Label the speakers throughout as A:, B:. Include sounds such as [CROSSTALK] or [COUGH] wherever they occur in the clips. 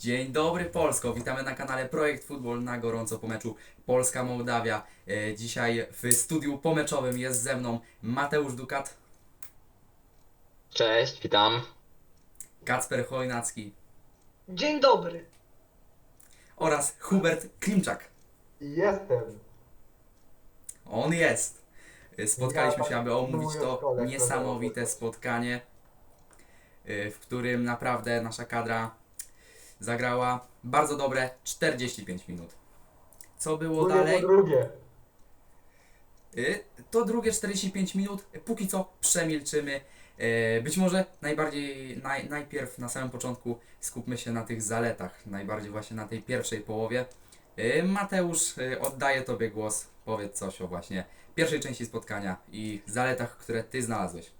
A: Dzień dobry Polsko, witamy na kanale Projekt Futbol na gorąco po meczu Polska-Mołdawia. E, Dzisiaj w studiu pomeczowym jest ze mną Mateusz Dukat,
B: Cześć, witam.
A: Kacper Chojnacki
C: Dzień dobry.
A: oraz Hubert Klimczak.
D: Jestem.
A: On jest. E, Spotkaliśmy się, aby omówić to niesamowite spotkanie, e, w którym naprawdę nasza kadra zagrała bardzo dobre 45 minut. Co było
D: Drugie
A: dalej?
D: drugie.
A: Y, To drugie 45 minut, póki co przemilczymy. E, Być może najbardziej, naj, najpierw na samym początku skupmy się na tych zaletach, najbardziej właśnie na tej pierwszej połowie. Mateusz, oddaję Tobie głos. Powiedz coś o właśnie pierwszej części spotkania i zaletach, które Ty znalazłeś.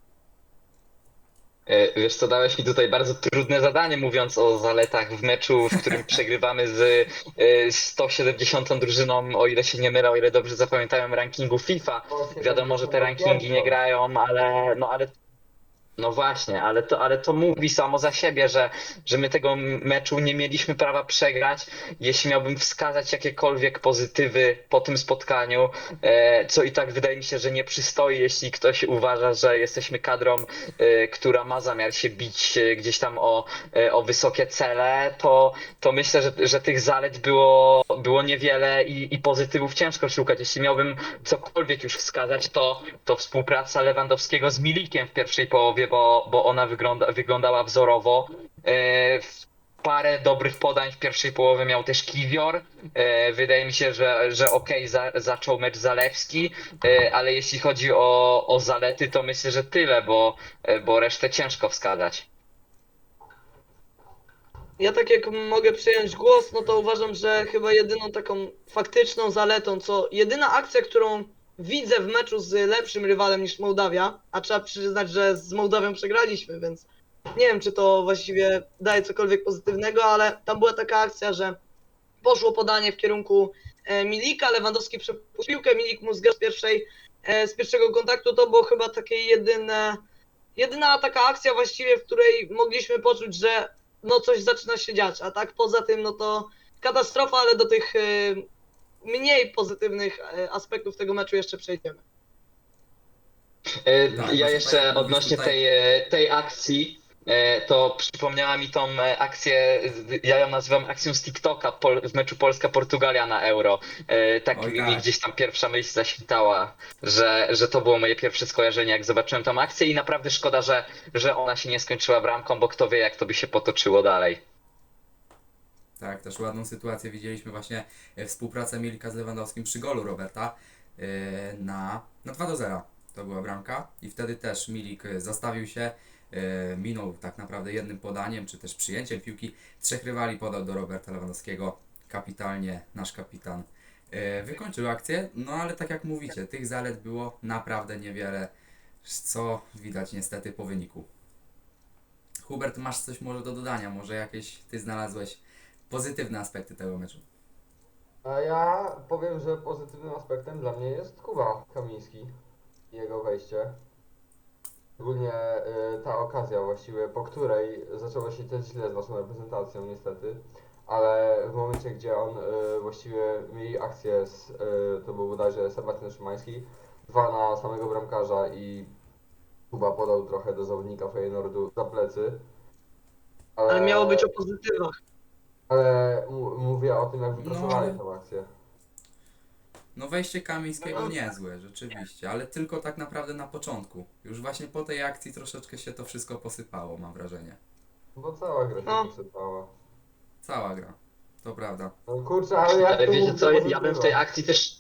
B: E, Wiesz co, dałeś mi tutaj bardzo trudne zadanie, mówiąc o zaletach w meczu, w którym [LAUGHS] przegrywamy z e, 170 drużyną, o ile się nie mylę, o ile dobrze zapamiętałem rankingu FIFA. Wiadomo, że te rankingi nie grają, ale no ale no właśnie, ale to, ale to mówi samo za siebie, że, że my tego meczu nie mieliśmy prawa przegrać. Jeśli miałbym wskazać jakiekolwiek pozytywy po tym spotkaniu, e, co i tak wydaje mi się, że nie przystoi, jeśli ktoś uważa, że jesteśmy kadrą, e, która ma zamiar się bić e, gdzieś tam o, o wysokie cele, to, to myślę, że, że tych zalet było, było niewiele i, i pozytywów ciężko szukać. Jeśli miałbym cokolwiek już wskazać, to, to współpraca Lewandowskiego z Milikiem w pierwszej połowie, bo, bo ona wygląda, wyglądała wzorowo. E, Parę dobrych podań w pierwszej połowie miał też Kiwior. E, wydaje mi się, że, że okej, za, zaczął mecz Zalewski, e, ale jeśli chodzi o, o zalety, to myślę, że tyle, bo, bo resztę ciężko wskazać.
C: Ja tak jak mogę przyjąć głos, no to uważam, że chyba jedyną taką faktyczną zaletą, co jedyna akcja, którą widzę w meczu z lepszym rywalem niż Mołdawia, a trzeba przyznać, że z Mołdawią przegraliśmy, więc nie wiem, czy to właściwie daje cokolwiek pozytywnego, ale tam była taka akcja, że poszło podanie w kierunku e, Milika, Lewandowski przepuścił piłkę, Milik mu z pierwszej, e, z pierwszego kontaktu, to było chyba takie jedyne, jedyna taka akcja właściwie, w której mogliśmy poczuć, że no coś zaczyna się dziać, a tak poza tym no to katastrofa, ale do tych e, mniej pozytywnych e, aspektów tego meczu jeszcze przejdziemy.
B: E,
A: Tak,
B: ja jeszcze
A: tak mówisz
B: odnośnie
A: tutaj-
B: tej, e, tej akcji, to przypomniała mi tą akcję, ja ją nazywam akcją z TikToka w meczu Polska-Portugalia na Euro. Tak mi
A: tak.
B: gdzieś tam pierwsza myśl zaświtała, że, że to było moje pierwsze skojarzenie, jak zobaczyłem tą akcję i naprawdę szkoda, że, że ona się nie skończyła bramką, bo kto wie, jak to by się potoczyło dalej.
A: Tak, też ładną sytuację widzieliśmy właśnie e, współpracę Milika z Lewandowskim przy golu Roberta e, na, na 2 do 0. To była bramka i wtedy też Milik e, zastawił się, minął tak naprawdę jednym podaniem, czy też przyjęciem piłki. Trzech rywali podał do Roberta Lewandowskiego. Kapitalnie nasz kapitan wykończył akcję, no ale tak jak mówicie, tych zalet było naprawdę niewiele, co widać niestety po wyniku. Hubert, masz coś może do dodania? Może jakieś ty znalazłeś pozytywne aspekty tego meczu.
D: A ja powiem, że pozytywnym aspektem dla mnie jest Kuba Kamiński i jego wejście. Szczególnie y, ta okazja właściwie, po której zaczęło się też źle z naszą reprezentacją niestety, ale w momencie, gdzie on y, właściwie mieli akcję z, y, to był bodajże Sebastian Szymański, dwa na samego bramkarza i Kuba podał trochę do zawodnika Feyenoordu za plecy.
C: Ale miało być o pozytywach.
D: Ale mówię o tym, jak wypracowali
A: No.
D: tę akcję.
A: No wejście Kamińskiego
C: No.
A: niezłe, rzeczywiście, ale tylko tak naprawdę na początku. Już właśnie po tej akcji troszeczkę się to wszystko posypało, mam wrażenie.
D: Bo cała gra się
C: No.
D: posypała.
A: Cała gra, to prawda.
D: No kurczę, ale jak
B: Ale
D: to
B: wiecie
D: mówię,
B: co, ja bym w tej akcji też.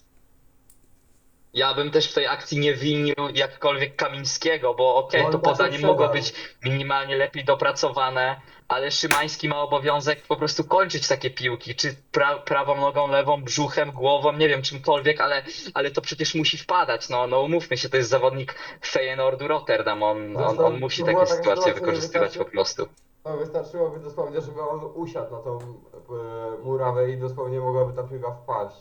B: Ja bym też w tej akcji nie winił jakkolwiek Kamińskiego, bo okej, to
D: tak nie
B: podanie mogło być minimalnie lepiej dopracowane, ale Szymański ma obowiązek po prostu kończyć takie piłki, czy pra prawą nogą, lewą, brzuchem, głową, nie wiem, czymkolwiek, ale, ale to przecież musi wpadać, no, no umówmy się, to jest zawodnik Feyenoordu Rotterdam, on, on,
D: Zresztą
B: on musi takie
D: taka
B: sytuacje
D: sytuacja,
B: wykorzystywać po prostu.
D: No, wystarczyłoby dosłownie, żeby on usiadł na tą e, murawę i dosłownie mogłaby ta piłka wpaść.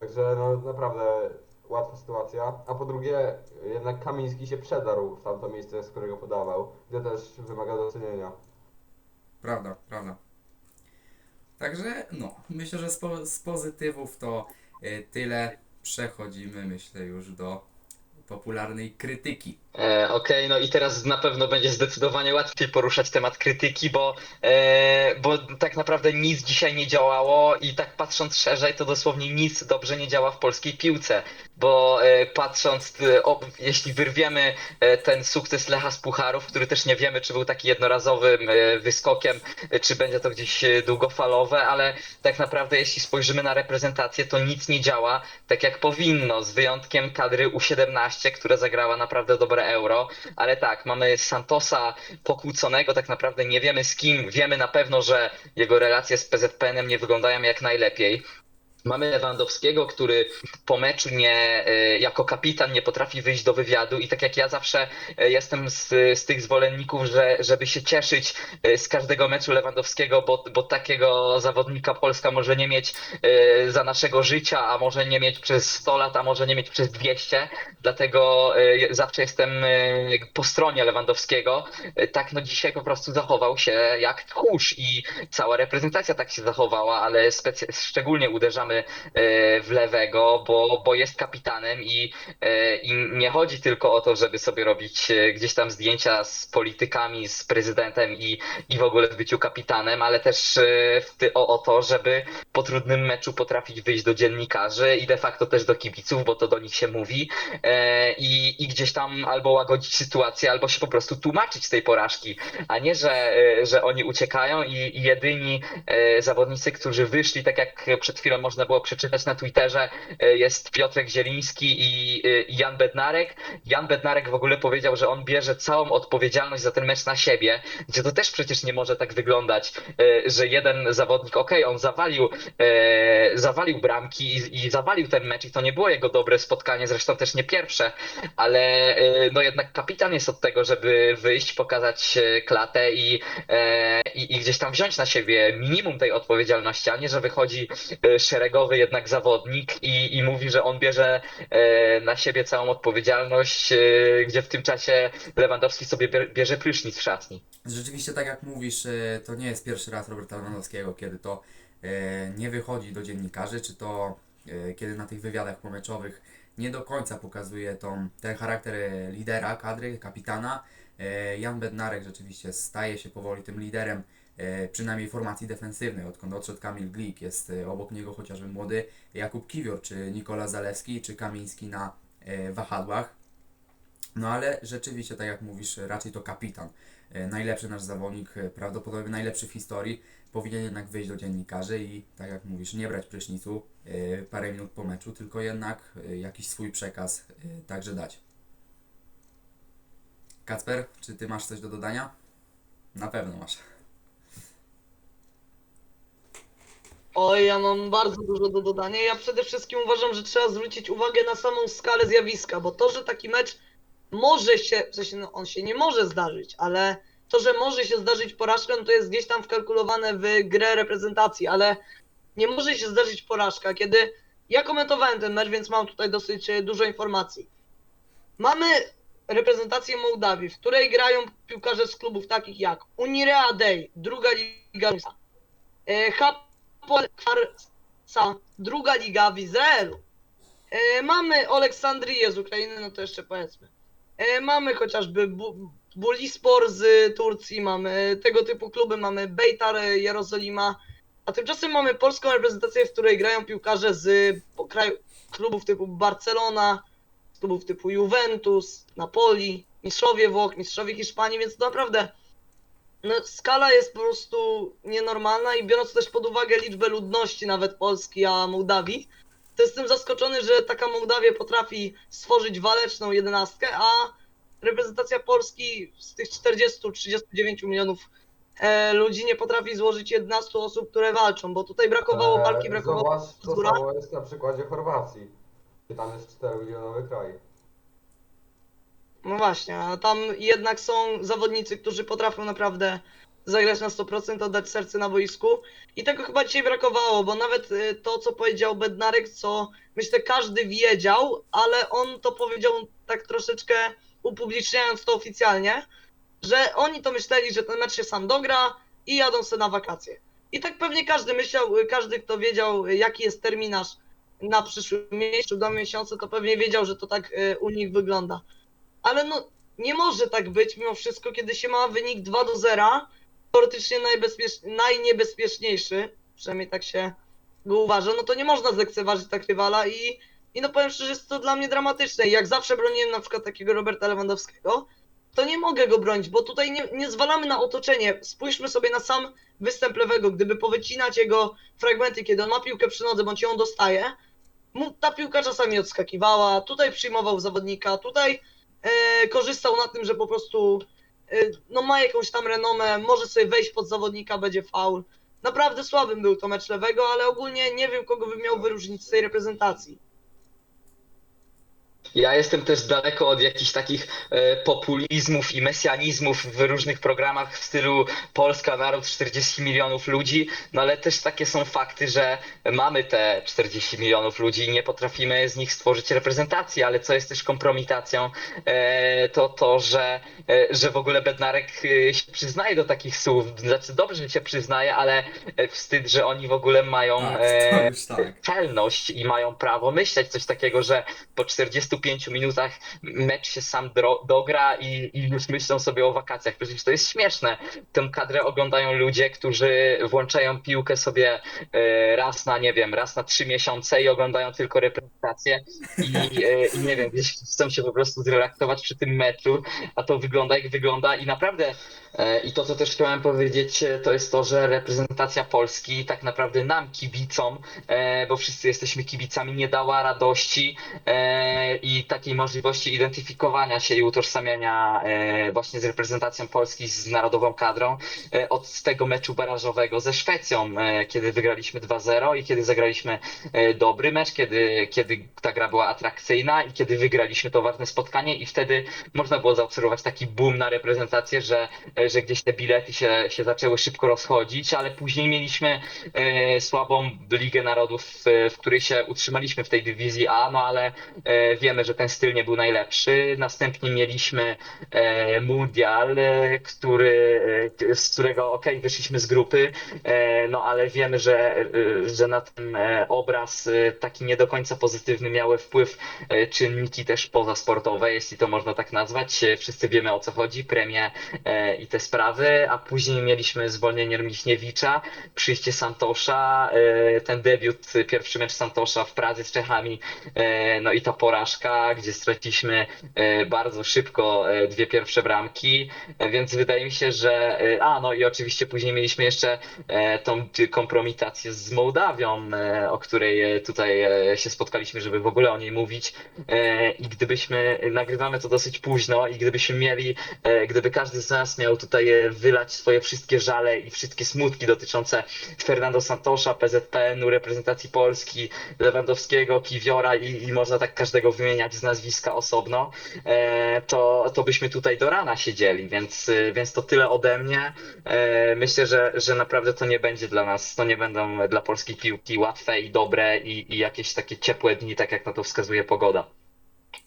D: Także no naprawdę łatwa sytuacja. A po drugie, jednak Kamiński się przedarł w tamto miejsce, z którego podawał, gdzie też wymaga docenienia.
A: Prawda, prawda. Także no, myślę, że z, po, z pozytywów to y, tyle. Przechodzimy, myślę, już do popularnej krytyki.
B: E, Okej, no i teraz na pewno będzie zdecydowanie łatwiej poruszać temat krytyki, bo, e, bo tak naprawdę nic dzisiaj nie działało i tak patrząc szerzej, to dosłownie nic dobrze nie działa w polskiej piłce, bo e, patrząc, e, jeśli wyrwiemy e, ten sukces Lecha z Pucharów, który też nie wiemy, czy był taki jednorazowym wyskokiem, czy będzie to gdzieś długofalowe, ale tak naprawdę jeśli spojrzymy na reprezentację, to nic nie działa tak jak powinno, z wyjątkiem kadry U17, która zagrała naprawdę dobre euro, ale tak, mamy Santosa pokłóconego, tak naprawdę nie wiemy z kim, wiemy na pewno, że jego relacje z PZPN-em nie wyglądają jak najlepiej. Mamy Lewandowskiego, który po meczu nie, e, jako kapitan nie potrafi wyjść do wywiadu i tak jak ja zawsze e, jestem z, z tych zwolenników, że, żeby się cieszyć e, z każdego meczu Lewandowskiego, bo, bo takiego zawodnika Polska może nie mieć za naszego życia, a może nie mieć przez 100 lat, a może nie mieć przez 200, dlatego zawsze jestem po stronie Lewandowskiego. Tak, no dzisiaj po prostu zachował się jak tchórz i cała reprezentacja tak się zachowała, ale szczególnie uderzamy e, w lewego, bo, bo jest kapitanem i, e, i nie chodzi tylko o to, żeby sobie robić e, gdzieś tam zdjęcia z politykami, z prezydentem i, i w ogóle w byciu kapitanem, ale też ty, o, o to, żeby po trudnym meczu potrafić wyjść do dziennikarzy i de facto też do kibiców, bo to do nich się mówi i, i gdzieś tam albo łagodzić sytuację, albo się po prostu tłumaczyć z tej porażki, a nie, że, że oni uciekają i, i jedyni zawodnicy, którzy wyszli, tak jak przed chwilą można było przeczytać na Twitterze, e, jest Piotrek Zieliński i e, i Jan Bednarek. Jan Bednarek w ogóle powiedział, że on bierze całą odpowiedzialność za ten mecz na siebie, gdzie to też przecież nie może tak wyglądać, e, że jeden zawodnik, okej, on zawalił, zawalił bramki i, i zawalił ten mecz i to nie było jego dobre spotkanie, zresztą też nie pierwsze, ale no jednak kapitan jest od tego, żeby wyjść, pokazać klatę i, i, i gdzieś tam wziąć na siebie minimum tej odpowiedzialności, a nie, że wychodzi e, szeregowy jednak zawodnik i, i mówi, że on bierze e, na siebie całą odpowiedzialność, e, gdzie w tym czasie Lewandowski sobie bier- bierze prysznic w szatni.
A: Rzeczywiście, tak jak mówisz, e, to nie jest pierwszy raz Roberta Lewandowskiego, kiedy to nie wychodzi do dziennikarzy, czy to kiedy na tych wywiadach pomeczowych nie do końca pokazuje tą, ten charakter lidera kadry, kapitana. Jan Bednarek rzeczywiście staje się powoli tym liderem, przynajmniej formacji defensywnej, odkąd odszedł Kamil Glik, jest e, obok niego chociażby młody Jakub Kiwior, czy Nikola Zalewski, czy Kamiński na e, wahadłach. No ale rzeczywiście, tak jak mówisz, raczej to kapitan. E, Najlepszy nasz zawodnik, e, prawdopodobnie najlepszy w historii, powinien jednak wyjść do dziennikarzy i, tak jak mówisz, nie brać prysznicu e, parę minut po meczu, tylko jednak e, jakiś swój przekaz e, także dać. Kacper, czy ty masz coś do dodania? Na pewno masz.
C: Oj, ja mam bardzo dużo do dodania. Ja przede wszystkim uważam, że trzeba zwrócić uwagę na samą skalę zjawiska, bo to, że taki mecz może się, w sensie no, on się nie może zdarzyć, ale to, że może się zdarzyć porażka, no to jest gdzieś tam wkalkulowane w grę reprezentacji, ale nie może się zdarzyć porażka, kiedy ja komentowałem ten mecz, więc mam tutaj dosyć e, dużo informacji. Mamy reprezentację Mołdawii, w której grają piłkarze z klubów takich jak Unirea Dej, druga liga, e, Hapoel Kwarsa, druga liga w Izraelu. E, mamy Aleksandrię z Ukrainy, no to jeszcze powiedzmy. E, mamy chociażby Bu- Bulispor z Turcji, mamy tego typu kluby, mamy Bejtar Jerozolima, a tymczasem mamy polską reprezentację, w której grają piłkarze z kraju, klubów typu Barcelona, klubów typu Juventus, Napoli, mistrzowie Włoch, mistrzowie Hiszpanii, więc naprawdę no, skala jest po prostu nienormalna i biorąc też pod uwagę liczbę ludności nawet Polski, a Mołdawii, to jestem zaskoczony, że taka Mołdawia potrafi stworzyć waleczną jedenastkę, a reprezentacja Polski z tych 40-39 milionów e, ludzi nie potrafi złożyć 11 osób, które walczą, bo tutaj brakowało walki, brakowało
D: Zobacz,
C: Zgóra?
D: samo jest na przykładzie Chorwacji. Gdzie tam jest 4-milionowy kraj.
C: No właśnie, a tam jednak są zawodnicy, którzy potrafią naprawdę zagrać na 100%, oddać serce na boisku. I tego chyba dzisiaj brakowało, bo nawet y, to, co powiedział Bednarek, co myślę każdy wiedział, ale on to powiedział tak troszeczkę upubliczniając to oficjalnie, że oni to myśleli, że ten mecz się sam dogra i jadą sobie na wakacje. I tak pewnie każdy myślał, y, każdy kto wiedział y, jaki jest terminarz na przyszły miesiąc, czy dwa miesiące, to pewnie wiedział, że to tak u nich wygląda. Ale no nie może tak być mimo wszystko, kiedy się ma wynik 2 do 0, teoretycznie najbezpiecz... najniebezpieczniejszy, przynajmniej tak się go uważa, no to nie można zlekceważyć tak rywala i, i no powiem szczerze, jest to dla mnie dramatyczne. Jak zawsze broniłem na przykład takiego Roberta Lewandowskiego, to nie mogę go bronić, bo tutaj nie, nie zwalamy na otoczenie. Spójrzmy sobie na sam występ lewego. Gdyby powycinać jego fragmenty, kiedy on ma piłkę przy nodze, bądź ją dostaje, mu ta piłka czasami odskakiwała, tutaj przyjmował zawodnika, tutaj e, korzystał na tym, że po prostu e, no ma jakąś tam renomę, może sobie wejść pod zawodnika, będzie faul. Naprawdę słabym był to mecz lewego, ale ogólnie nie wiem, kogo bym miał wyróżnić z tej reprezentacji.
B: Ja jestem też daleko od jakichś takich e, populizmów i mesjanizmów w różnych programach w stylu Polska, naród 40 milionów ludzi, no ale też takie są fakty, że mamy te 40 milionów ludzi i nie potrafimy z nich stworzyć reprezentacji, ale co jest też kompromitacją, e, to to, że, e, że w ogóle Bednarek się przyznaje do takich słów, znaczy dobrze, że się przyznaje, ale wstyd, że oni w ogóle mają
A: Tak, tak.
B: czelność i mają prawo myśleć coś takiego, że po 45 minutach mecz się sam dogra i, i już myślą sobie o wakacjach. Przecież to jest śmieszne. Tę kadrę oglądają ludzie, którzy włączają piłkę sobie e, raz na, nie wiem, raz na trzy miesiące i oglądają tylko reprezentację i, e, i nie wiem, gdzieś chcą się po prostu zrelaksować przy tym meczu, a to wygląda jak wygląda i naprawdę i to, co też chciałem powiedzieć, e, to jest to, że reprezentacja Polski tak naprawdę nam, kibicom, e, bo wszyscy jesteśmy kibicami, nie dała radości e, i takiej możliwości identyfikowania się i utożsamiania e, właśnie z reprezentacją Polski, z narodową kadrą e, od tego meczu barażowego ze Szwecją, e, kiedy wygraliśmy 2-0 i kiedy zagraliśmy e, dobry mecz, kiedy, kiedy ta gra była atrakcyjna i kiedy wygraliśmy to ważne spotkanie i wtedy można było zaobserwować taki boom na reprezentację, że, e, że gdzieś te bilety się, się zaczęły szybko rozchodzić, ale później mieliśmy e, słabą Ligę Narodów, e, w której się utrzymaliśmy w tej dywizji A, no ale e, wiemy, że ten styl nie był najlepszy. Następnie mieliśmy e, Mundial, e, który, e, z którego ok, wyszliśmy z grupy, e, no ale wiemy, że, e, że na ten e, obraz e, taki nie do końca pozytywny miały wpływ e, czynniki też pozasportowe, jeśli to można tak nazwać. E, Wszyscy wiemy o co chodzi, premie e, i te sprawy, a później mieliśmy zwolnienie Michniewicza, przyjście Santosza, e, ten debiut, pierwszy mecz Santosza w Pradze z Czechami, e, no i ta porażka, gdzie straciliśmy e, bardzo szybko dwie pierwsze bramki, więc wydaje mi się, że a no i oczywiście później mieliśmy jeszcze tą kompromitację z Mołdawią, o której tutaj się spotkaliśmy, żeby w ogóle o niej mówić i gdybyśmy, nagrywamy to dosyć późno i gdybyśmy mieli, gdyby każdy z nas miał tutaj e, wylać swoje wszystkie żale i wszystkie smutki dotyczące Fernando Santosza, PZPN-u, reprezentacji Polski, Lewandowskiego, Kiwiora i, i można tak każdego wymieniać z nazwiska osobno, e, to, to byśmy tutaj do rana siedzieli, więc, e, więc to tyle ode mnie. Myślę, że, że naprawdę to nie będzie dla nas, to nie będą dla polskiej piłki łatwe i dobre i, i jakieś takie ciepłe dni, tak jak na to wskazuje pogoda.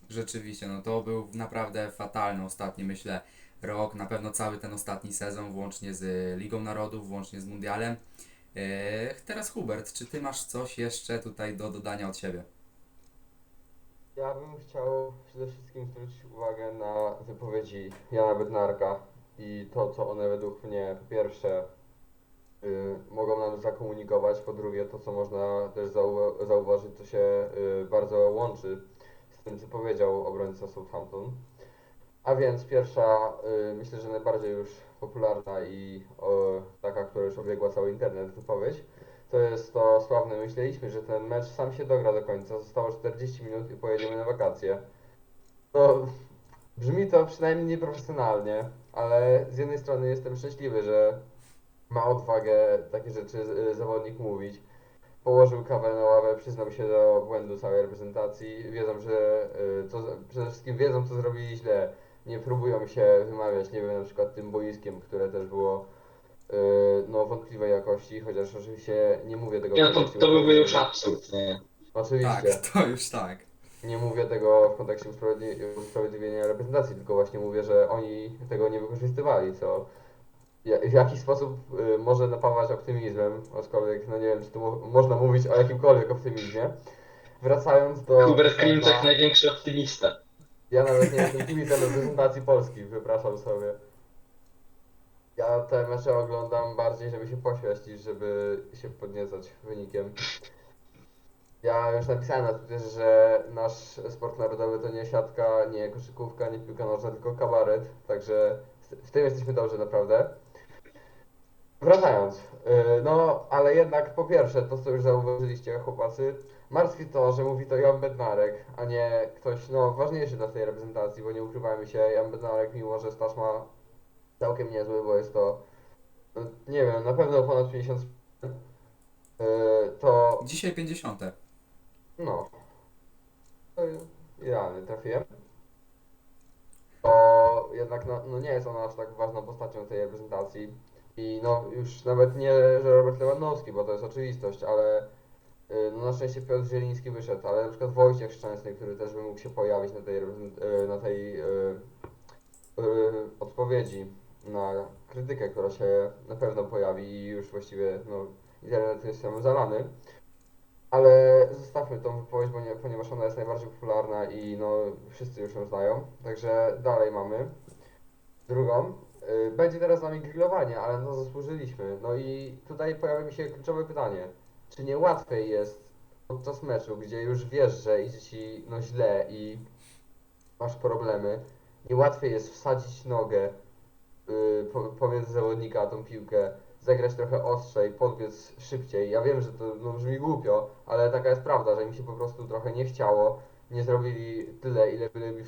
A: Rzeczywiście, no to był naprawdę fatalny ostatni, myślę, rok. Na pewno cały ten ostatni sezon, włącznie z Ligą Narodów, włącznie z Mundialem. Eee, teraz Hubert, czy ty masz coś jeszcze tutaj do dodania od siebie?
D: Ja bym chciał przede wszystkim zwrócić uwagę na wypowiedzi Jana Bednarka i to, co one według mnie po pierwsze y, mogą nam zakomunikować, po drugie to, co można też zau- zauważyć, co się y, bardzo łączy z tym, co powiedział obrońca Southampton. A więc pierwsza, y, myślę, że najbardziej już popularna i taka, która już obiegła cały internet wypowiedź, to jest to sławne, myśleliśmy, że ten mecz sam się dogra do końca, zostało 40 minut i pojedziemy na wakacje. Brzmi to przynajmniej nieprofesjonalnie, ale z jednej strony jestem szczęśliwy, że ma odwagę takie rzeczy y, zawodnik mówić. Położył kawę na ławę, przyznał się do błędu całej reprezentacji. Wiedzą, że y, co, przede wszystkim wiedzą, co zrobili źle. Nie próbują się wymawiać, nie wiem, na przykład tym boiskiem, które też było y, no, wątpliwej jakości, chociaż oczywiście nie mówię tego w
B: Nie, to,
D: kontekście
B: to byłby już absurd, nie?
D: Oczywiście.
A: Tak, to już tak.
D: Nie mówię tego w kontekście usprawiedli- usprawiedliwienia reprezentacji, tylko właśnie mówię, że oni tego nie wykorzystywali, co ja- w jaki sposób y, może napawać optymizmem, aczkolwiek no nie wiem, czy tu mo- można mówić o jakimkolwiek optymizmie. Wracając do...
B: Hubert Klimczak, największy optymista.
D: Ja nawet nie jestem kibicem reprezentacji Polski, wypraszam sobie. Ja te mecze oglądam bardziej, żeby się pośmiać, niż żeby się podniecać wynikiem. Ja już napisałem na Twitterze, że nasz sport narodowy to nie siatka, nie koszykówka, nie piłka nożna, tylko kabaret, także w tym jesteśmy dobrze naprawdę. Wracając, yy, no ale jednak po pierwsze, to co już zauważyliście chłopacy, martwi to, że mówi to Jan Bednarek, a nie ktoś no ważniejszy dla tej reprezentacji, bo nie ukrywajmy się, Jan Bednarek mimo, że staż ma całkiem niezły, bo jest to, no, nie wiem, na pewno ponad 50 yy, to
A: Dzisiaj 50.
D: no. To idealnie trafiłem. To jednak no, no nie jest ona aż tak ważną postacią tej reprezentacji. I no już nawet nie, że Robert Lewandowski, bo to jest oczywistość, ale y, no na szczęście Piotr Zieliński wyszedł, ale na przykład Wojciech Szczęsny, który też by mógł się pojawić na tej, y, na tej y, odpowiedzi na krytykę, która się na pewno pojawi i już właściwie no, internet jest tam zalany. Ale zostawmy tą wypowiedź, bo nie, ponieważ ona jest najbardziej popularna i no, wszyscy już ją znają. Także dalej mamy. Drugą. Y, Będzie teraz z nami grillowanie, ale no zasłużyliśmy. No i tutaj pojawia mi się kluczowe pytanie. Czy nie łatwiej jest podczas meczu, gdzie już wiesz, że idzie ci no źle i masz problemy, nie łatwiej jest wsadzić nogę y, po, pomiędzy zawodnika a tą piłkę, zagrać trochę ostrzej, podbiec szybciej. Ja wiem, że to no, brzmi głupio, ale taka jest prawda, że im się po prostu trochę nie chciało. Nie zrobili tyle, ile byliby,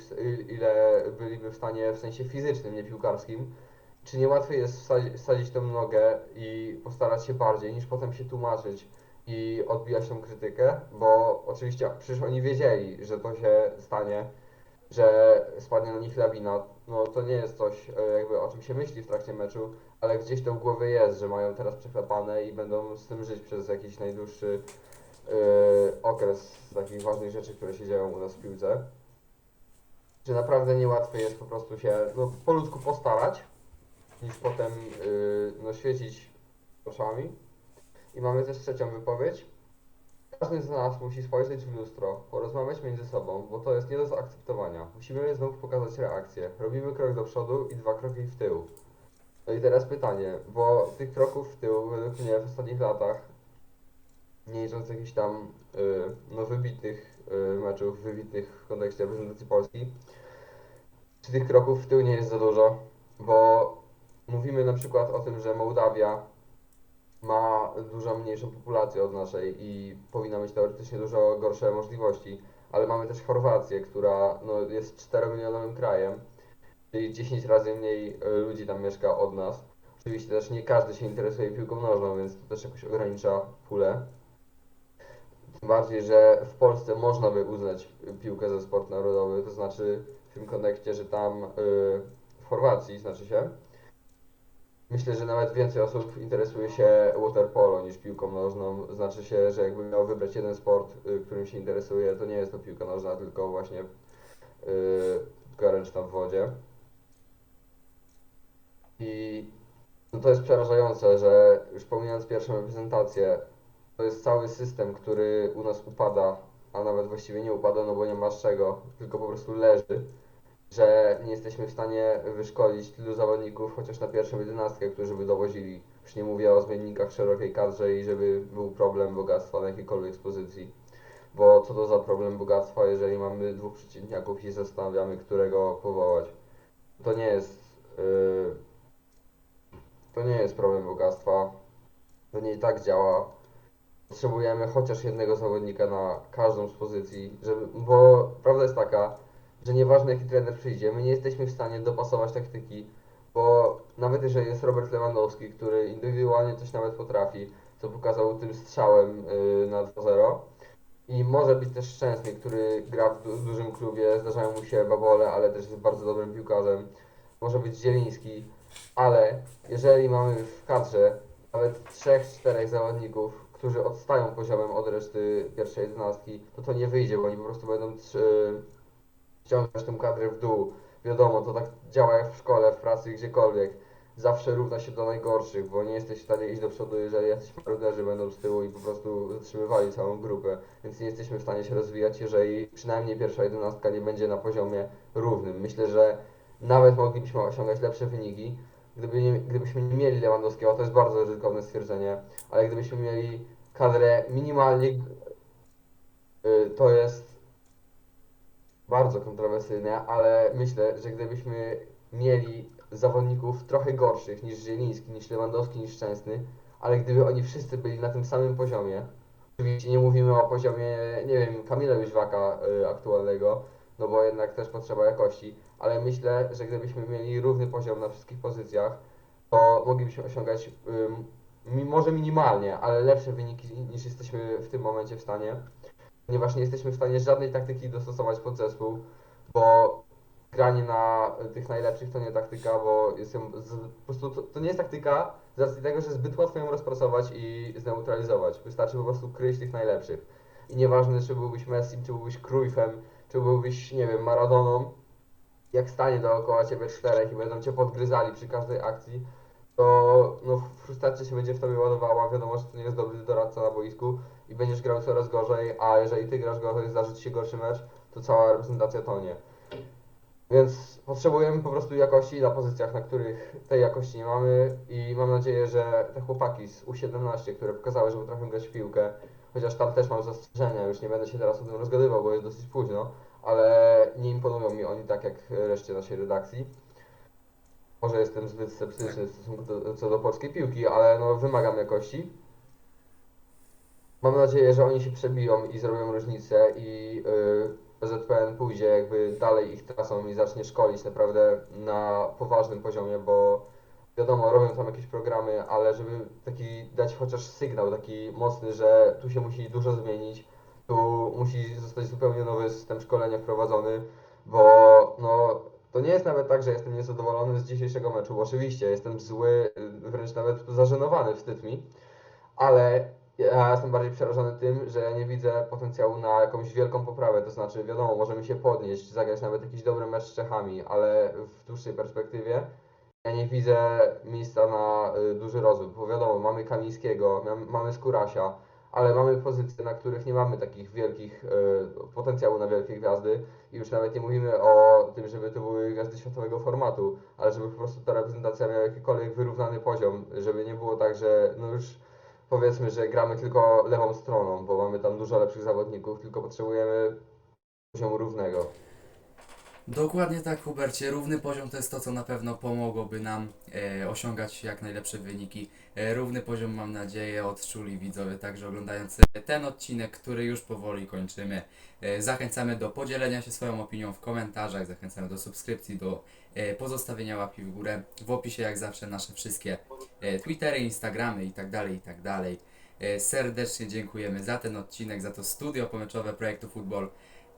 D: ile byliby w stanie w sensie fizycznym, nie piłkarskim. Czy nie łatwiej jest wsadzić, wsadzić tą nogę i postarać się bardziej, niż potem się tłumaczyć i odbijać tą krytykę? Bo oczywiście przecież oni wiedzieli, że to się stanie, że spadnie na nich lawina. No to nie jest coś e, jakby o czym się myśli w trakcie meczu, ale gdzieś to w głowie jest, że mają teraz przeklepane i będą z tym żyć przez jakiś najdłuższy okres takich ważnych rzeczy, które się dzieją u nas w piłce. Czy naprawdę niełatwiej jest po prostu się no, po ludzku postarać, niż potem yy, no, świecić oczami. I mamy też trzecią wypowiedź. Każdy z nas musi spojrzeć w lustro, porozmawiać między sobą, bo to jest nie do zaakceptowania. Musimy znów pokazać reakcję. Robimy krok do przodu i dwa kroki w tył. No i teraz pytanie, bo tych kroków w tył według mnie w ostatnich latach, licząc jakichś tam y, no, wybitnych y, meczów, wybitnych w kontekście reprezentacji Polski, czy tych kroków w tył nie jest za dużo? Bo mówimy na przykład o tym, że Mołdawia ma dużo mniejszą populację od naszej i powinna mieć teoretycznie dużo gorsze możliwości, ale mamy też Chorwację, która no, jest 4-milionowym krajem, czyli 10 razy mniej y, ludzi tam mieszka od nas. Oczywiście też nie każdy się interesuje piłką nożną, więc to też jakoś ogranicza pulę. Bardziej, że w Polsce można by uznać piłkę za sport narodowy, to znaczy w tym kontekście, że tam y, w Chorwacji, znaczy się, myślę, że nawet więcej osób interesuje się waterpolo niż piłką nożną. Znaczy się, że jakby miał wybrać jeden sport, y, którym się interesuje, to nie jest to piłka nożna, tylko właśnie y, piłka ręczna w wodzie. I no to jest przerażające, że już pomijając pierwszą reprezentację, to jest cały system, który u nas upada, a nawet właściwie nie upada, no bo nie ma z czego, tylko po prostu leży, że nie jesteśmy w stanie wyszkolić tylu zawodników, chociaż na pierwszą jedenastkę, którzy by dowozili. Już nie mówię o zmiennikach szerokiej kadrze i żeby był problem bogactwa na jakiejkolwiek pozycji. Bo co to za problem bogactwa, jeżeli mamy dwóch przeciwniaków i zastanawiamy, którego powołać? To nie jest... Yy, to nie jest problem bogactwa. To nie i tak działa. Potrzebujemy chociaż jednego zawodnika na każdą z pozycji, żeby, bo prawda jest taka, że nieważne jaki trener przyjdzie, my nie jesteśmy w stanie dopasować taktyki, bo nawet jeżeli jest Robert Lewandowski, który indywidualnie coś nawet potrafi, co pokazał tym strzałem yy, na 2-0, i może być też Szczęsny, który gra w du- dużym klubie, zdarzają mu się babole, ale też jest bardzo dobrym piłkarzem. Może być Zieliński, ale jeżeli mamy w kadrze nawet trzech, czterech zawodników, którzy odstają poziomem od reszty pierwszej jedenastki, to to nie wyjdzie, bo oni po prostu będą trzy- ściągać tę kadrę w dół. Wiadomo, to tak działa jak w szkole, w pracy, gdziekolwiek. zawsze równa się do najgorszych, bo nie jesteś w stanie iść do przodu, jeżeli jacyś maruderzy będą z tyłu i po prostu zatrzymywali całą grupę, więc nie jesteśmy w stanie się rozwijać, jeżeli przynajmniej pierwsza jedenastka nie będzie na poziomie równym. Myślę, że nawet moglibyśmy osiągać lepsze wyniki, gdyby nie, gdybyśmy nie mieli Lewandowskiego, to jest bardzo ryzykowne stwierdzenie, ale gdybyśmy mieli kadrę minimalnie, y, to jest bardzo kontrowersyjne, ale myślę, że gdybyśmy mieli zawodników trochę gorszych niż Zieliński, niż Lewandowski, niż Szczęsny, ale gdyby oni wszyscy byli na tym samym poziomie, oczywiście nie mówimy o poziomie, nie wiem, Kamila Jóźwaka y, aktualnego, no bo jednak też potrzeba jakości, ale myślę, że gdybyśmy mieli równy poziom na wszystkich pozycjach, to moglibyśmy osiągać ym, może minimalnie, ale lepsze wyniki niż jesteśmy w tym momencie w stanie, ponieważ nie jesteśmy w stanie żadnej taktyki dostosować pod zespół, bo granie na tych najlepszych to nie taktyka, bo jestem po prostu to, to nie jest taktyka z racji tego, że zbyt łatwo ją rozprasować i zneutralizować. Wystarczy po prostu kryć tych najlepszych. I nieważne, czy byłbyś Messi, czy byłbyś Cruyffem, czy byłbyś, nie wiem, Maradoną, jak stanie dookoła ciebie czterech i będą cię podgryzali przy każdej akcji, to no, frustracja się będzie w tobie ładowała, wiadomo, że to nie jest dobry doradca na boisku i będziesz grał coraz gorzej, a jeżeli ty grasz gorzej, zdarzy ci się gorszy mecz, to cała reprezentacja tonie. Więc potrzebujemy po prostu jakości na pozycjach, na których tej jakości nie mamy i mam nadzieję, że te chłopaki z U17, które pokazały, że potrafią grać w piłkę, chociaż tam też mam zastrzeżenia, już nie będę się teraz o tym rozgadywał, bo jest dosyć późno, ale nie imponują mi oni tak jak reszcie naszej redakcji. Może jestem zbyt sceptyczny w stosunku do, co do polskiej piłki, ale no wymagam jakości. Mam nadzieję, że oni się przebiją i zrobią różnicę i yy, PZPN pójdzie jakby dalej ich trasą i zacznie szkolić naprawdę na poważnym poziomie, bo wiadomo, robią tam jakieś programy, ale żeby taki dać chociaż sygnał taki mocny, że tu się musi dużo zmienić, tu musi zostać zupełnie nowy system szkolenia wprowadzony, bo no to nie jest nawet tak, że jestem niezadowolony z dzisiejszego meczu, oczywiście jestem zły, wręcz nawet zażenowany, wstyd mi, ale ja jestem bardziej przerażony tym, że ja nie widzę potencjału na jakąś wielką poprawę, to znaczy wiadomo, możemy się podnieść, zagrać nawet jakiś dobry mecz z Czechami, ale w dłuższej perspektywie ja nie widzę miejsca na y, duży rozwój, bo wiadomo, mamy Kamińskiego, mam- mamy Skurasia, ale mamy pozycje, na których nie mamy takich wielkich y, potencjału na wielkie gwiazdy i już nawet nie mówimy o tym, żeby to były gwiazdy światowego formatu, ale żeby po prostu ta reprezentacja miała jakikolwiek wyrównany poziom, żeby nie było tak, że no już powiedzmy, że gramy tylko lewą stroną, bo mamy tam dużo lepszych zawodników, tylko potrzebujemy poziomu równego.
A: Dokładnie tak, Hubercie. Równy poziom to jest to, co na pewno pomogłoby nam e, osiągać jak najlepsze wyniki. E, równy poziom, mam nadzieję, odczuli widzowie, także oglądając ten odcinek, który już powoli kończymy. E, zachęcamy do podzielenia się swoją opinią w komentarzach, zachęcamy do subskrypcji, do e, pozostawienia łapki w górę. W opisie, jak zawsze, nasze wszystkie e, Twittery, Instagramy i tak dalej, i tak. E, serdecznie dziękujemy za ten odcinek, za to studio pomeczowe projektu Football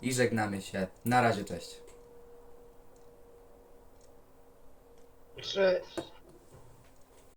A: i żegnamy się. Na razie, cześć.
C: Cześć.